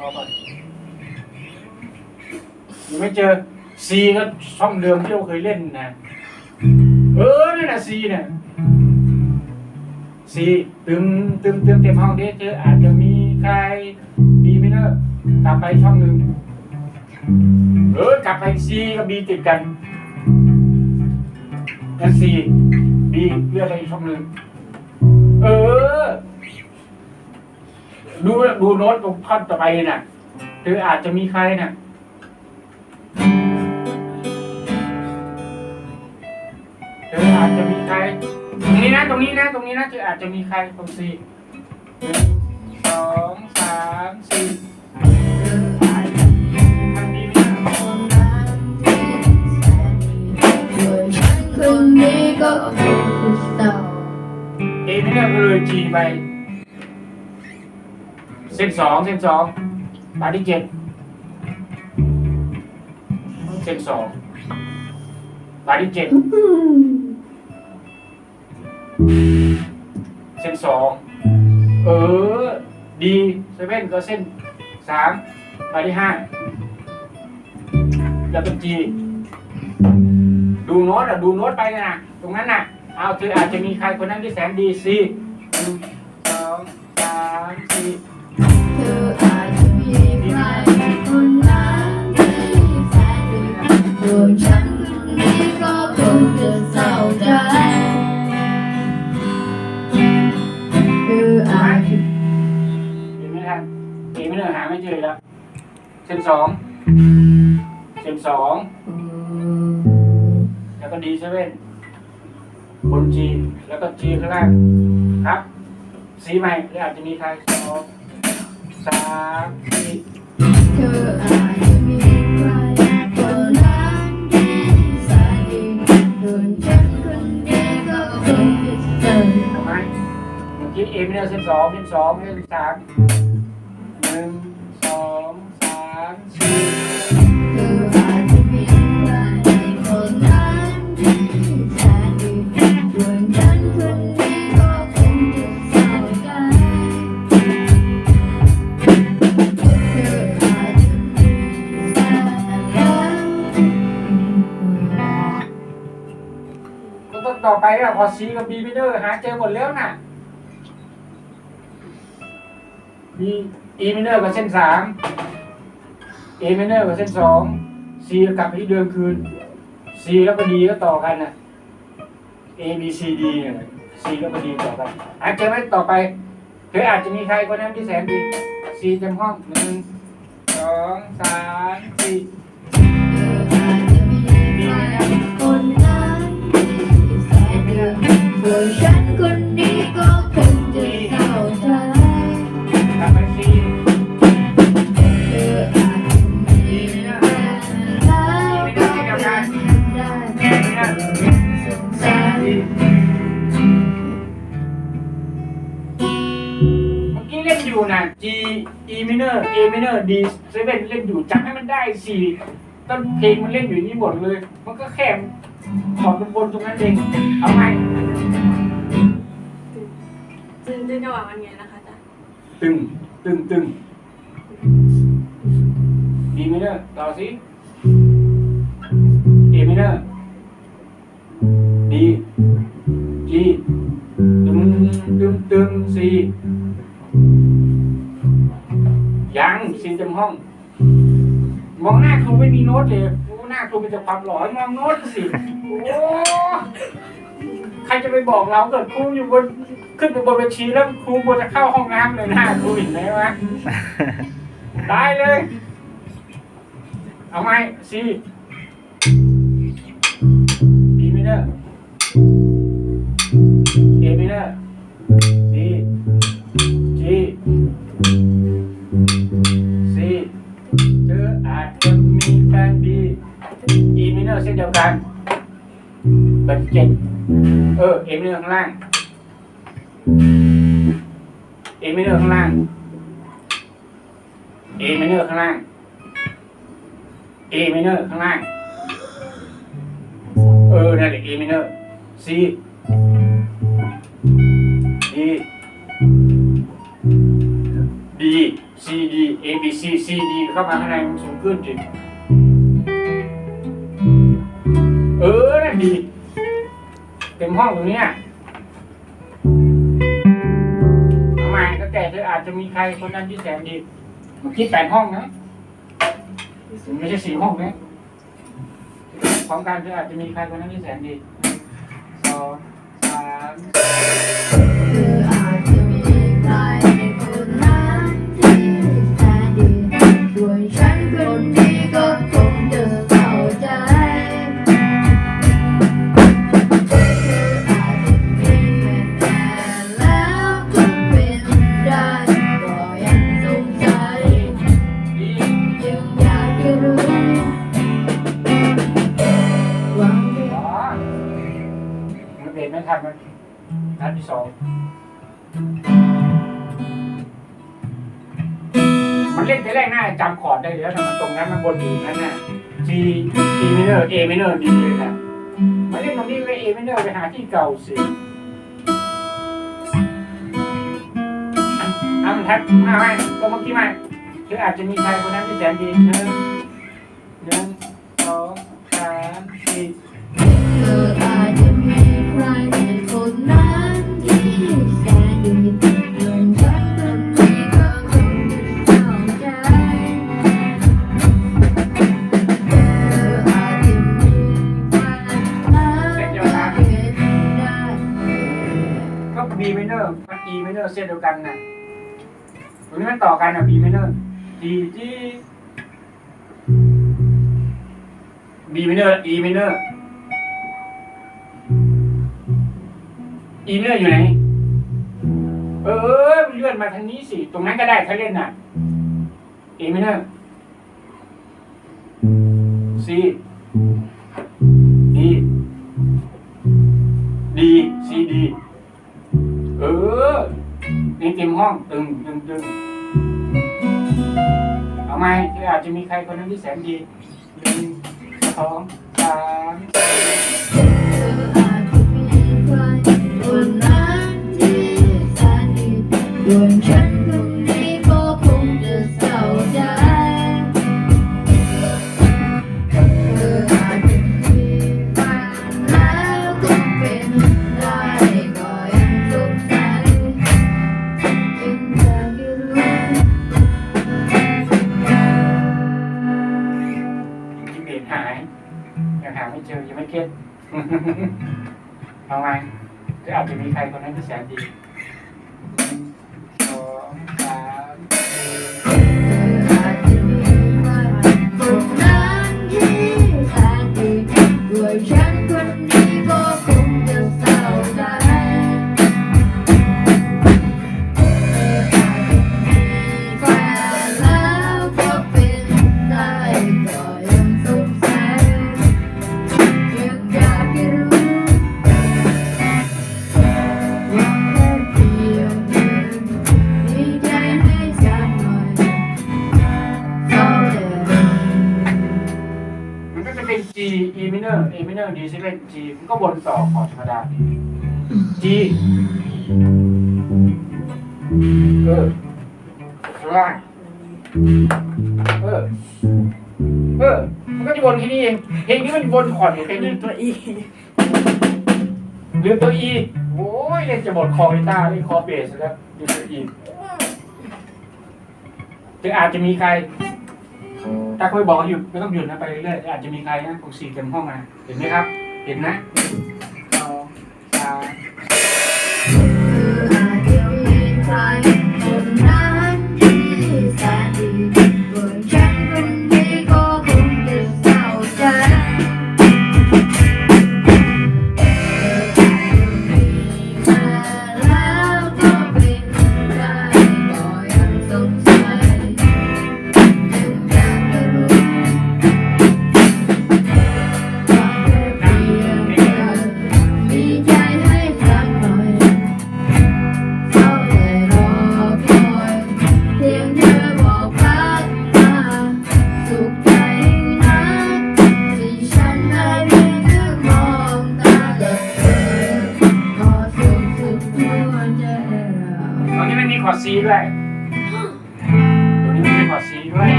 ต่อนยังไม่เจอซีก็ช่องเดิมที่เราเคยเล่นนะเออนี่แหละซีเนี่ยซีตึมตึมตึมเต็มห้องเด้เจออาจจะมีใครมีไม่เนอะกลับไปช่องหนึ่งเออกลับไปซีกับบีติดกันแล้วซีบีเลือกไปอีกช่องหนึ่งเออ ดูดูโน้ตตรงท่อนต่อไปน่ะ หรืออาจจะมีใครน่ะเธออาจจะมีใคร ตรงนี้นะ ตรงนี้นะ ตรงนี้นะเธออาจจะมีใครตรงสี่หนึ่งสองสามสี่เธออาจจะมีทางนี้นะส่วนฉันคนนี้ก็คือเต่าเอไม่ได้ก็เลยจีไปเส้นสองเส้นสองบาทที่เจ็ดเส้นสองบาทที่เจ็ดเส้นสองเออ ดีเซเว่นก็เส้นสามบาทที่ห้าแล้วก็นจีดูโน้ตอะ ดูโน้ตไปนะ ตรงนั้นน่ะ เอาเธออาจจะมีใครคนนั้นที่แสนดีสิ เศร้าใจเธออาจจะเห็นไหมครับเอไม่เนอหาไม่เจอแล้วเส้นสองเส้นสองแล้วก็ดีเซเว่นบนจีแล้วก็จีข้างล่างครับ สีใหม่หรืออาจจะมีใครสองสามสี่ เธออาจจะมี ไปอะพอซีกับบีไม่เนอร์หาเจอหมดแล้วน่ะบีอีไม่เนอร์กับเส้นสามเอไม่เนอร์กับเส้นสองซีกลับไปที่เดิมคืนซีแล้วก็ดีก็ต่อกันน่ะ A B C D เนี่ยซีแล้วก็ดีต่อกันอาจจะไม่ต่อไปเธออาจจะมีใครคนนั้นที่แสนดีซีเต็มห้องหนึ่งสองสามสี่ สนดีส่วนฉันคนนี้ก็คงจะเศร้าใจกลับไปซีเธออาจมีแฟนแล้วก็เป็นได้เอไม่เนอสงสารเมื่อกี้เล่นอยู่นะ G E minor A minor D 7เล่นอยู่จับให้มันได้สี่ต้นเพลงมันเล่นอยู่นี่หมดเลย มันก็แค่ ขอดบนๆตรงนั้นเอง เอาไงจึงจึงจังหวะมันไงนะคะจ๊ะตึง ตึง ตึง D minor ต่อสิ A minor D G ตึงตึงตึง C ยังซีเต็มห้อง มองหน้าครูไม่มีโน้ตเลย ครูเป็นแต่ความหลอนมองโน้ตสิโอ้ใครจะไปบอกเราเกิดครูอยู่บนขึ้นไปบนเวทีแล้วครูควรจะเข้าห้องน้ำเลยหน้าครูเห็นไหมวะได้เลย เอาไหมสิบีไม่เนอร์ อเนอร์เช่นเดียวกันเบอร์เจ็ดเออเอมิเนอร์ข้างล่างเอมิเนอร์ข้างล่างเอมิเนอร์ข้างล่างเอมิเนอร์ข้างล่างเออนั่นแหละเอมิเนอร์ซีดี D C D A B C C D เข้ามาข้างในมันสูงขึ้นจิ ดีเต็มห้องตรงเนี้ยทำไมก็แต่เธออาจจะมีใครคนนั้นที่แสนดีเมื่อกี้แปดห้องนะไม่ใช่สี่ห้องนะพร้อมกันเธออาจจะมีใครคนนั้นที่แสนดีสองสาม รกไม่ทันมันนัดที่สองมันเล่นแต่แรกหน้าจำคอร์ดได้แล้วแต่มันตรงนั้นมันบนอยู่นั่นน่ะ G G minor A minor D เลยนะมาเล่นตรงนี้ไป A minor ไปหาที่เก่าสิเอามันทัดมาไหมก็เมื่อกี้ไหมคืออาจจะมีใครคนนั้นที่แสนดีหนึ่งหนึ่งสองสามสี่ มันต่อกันอะ B minor D G B minor E minor E minor อยู่ไหน เออเลื่อนมาทางนี้สิ ตรงนั้นก็ได้ถ้าเล่นน่ะ E minor C D D C D เออ นี่เต็มห้อง ตึงตึงตึง ไมคืออาจจะมีใครคนนั้นที่แสนดีหนึ่งสองสามคนนั้นที่แสนดีส่วงฉัน นนั้นที่แสนดี G E minor A minor D 7 G มันก็วนต่อคอร์ดธรรมดา G เออข้างล่างเออเออมันก็จะวนแค่นี้เองเพลงนี้มันวนคอร์ดอยู่แค่นี้ตัวอีลืมตัว E โอ้ยเล่นจะหมดคอกีตาร์เล่นคอเบสแล้วลืมตัว E จะอาจจะมีใคร ถ้าเขาบอกหยุดไม่ต้องหยุดนะไปเรื่อยๆอาจจะมีใครนะผมสี่เต็มห้องมาเห็นไหมครับ เห็นนะเราตา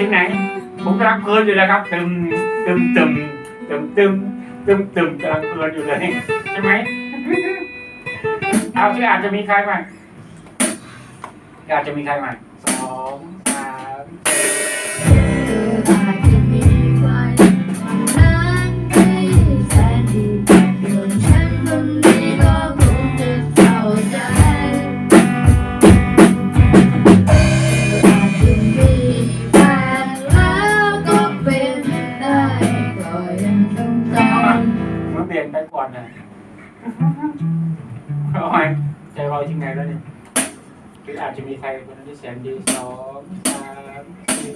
ถึงไหน ผมกำลังเพลินอยู่นะครับตึมตึมตึมตึมตึมตึมตึมกำลังเพลินอยู่เลยใช่ไหมเอาที่อาจจะมีใครมาอาจจะมีใครมาสองสาม ไปก่อนนะโอ้ยใจลอยถึงไหนแล้วเนี่ยคืออาจจะมีใครคนนั้นที่แสนดีสองสามสี่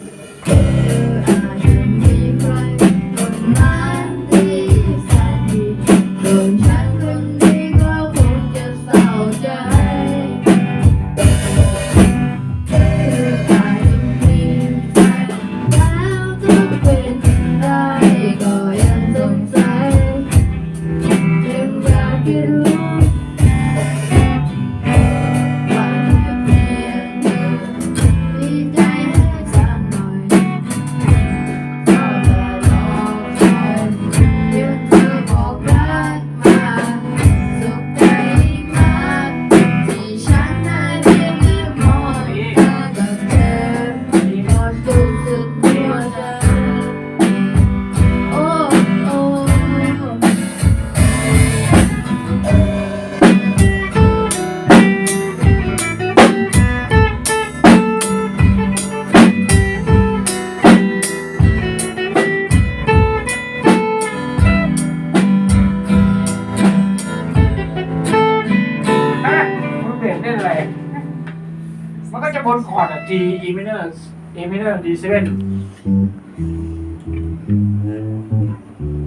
A minor D 7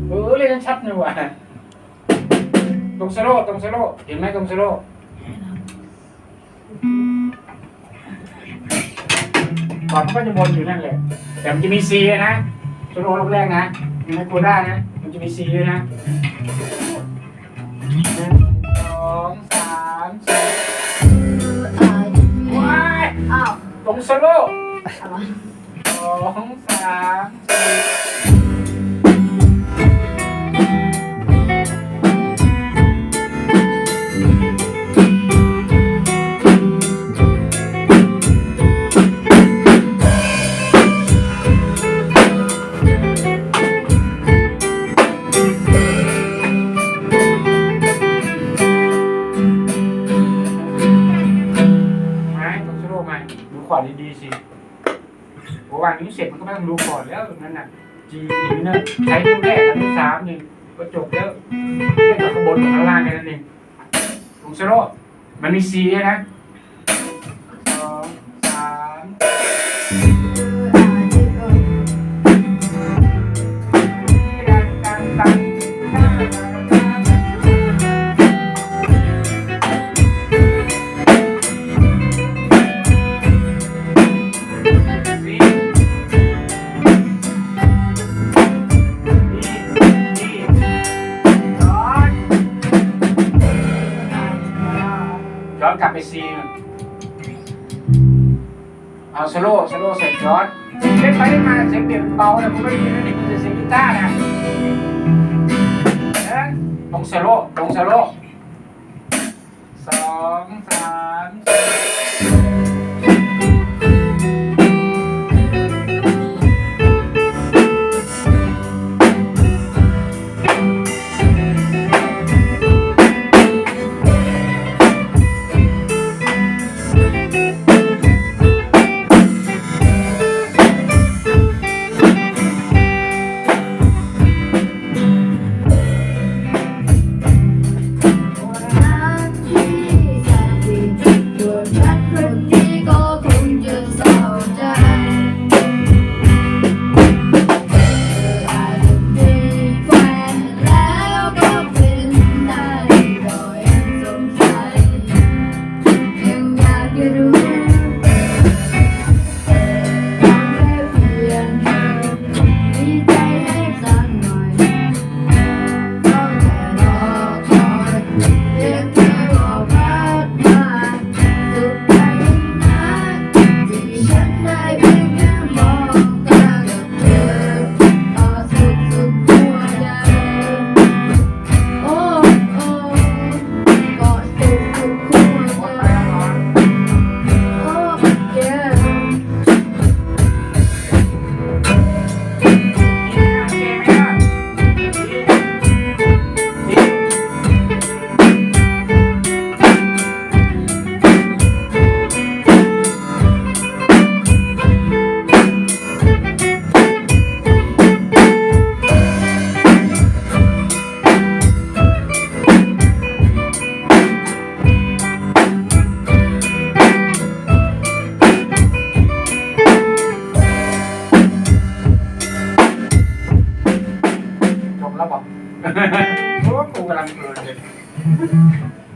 เออเล่นชัดเลยว่ะตรงสโลว์ตรงสโลว์เห็นไหมตรงสโลว์คอร์ดมันก็จะบนอยู่นั่นแหละ แต่มันจะมี C นะสโลว์รอบแรกนะมีไมโครด้านะ มันจะมี C ด้วยนะหนึ่งสองสามสี่อาจจะมีว้ายอ้าวตรงสโลว์อะไร ส น่ะ G อีกเนอะใช้ดูแรกกับดูสามหนึ่งก็จบแล้วแค่กับข้างบนกับข้างล่างแค่นั้นเองตรงสโลว์มันมีซีนะ ว์สโลว์เสร็จย้อนเล่นไปเล่นมาเสียงเดี่ยวเบาแต่ผมไม่ได้ยินนจะเสียงกีตาร์นะเอ๊ะลงสโลว์ลงสโลว์สองสาม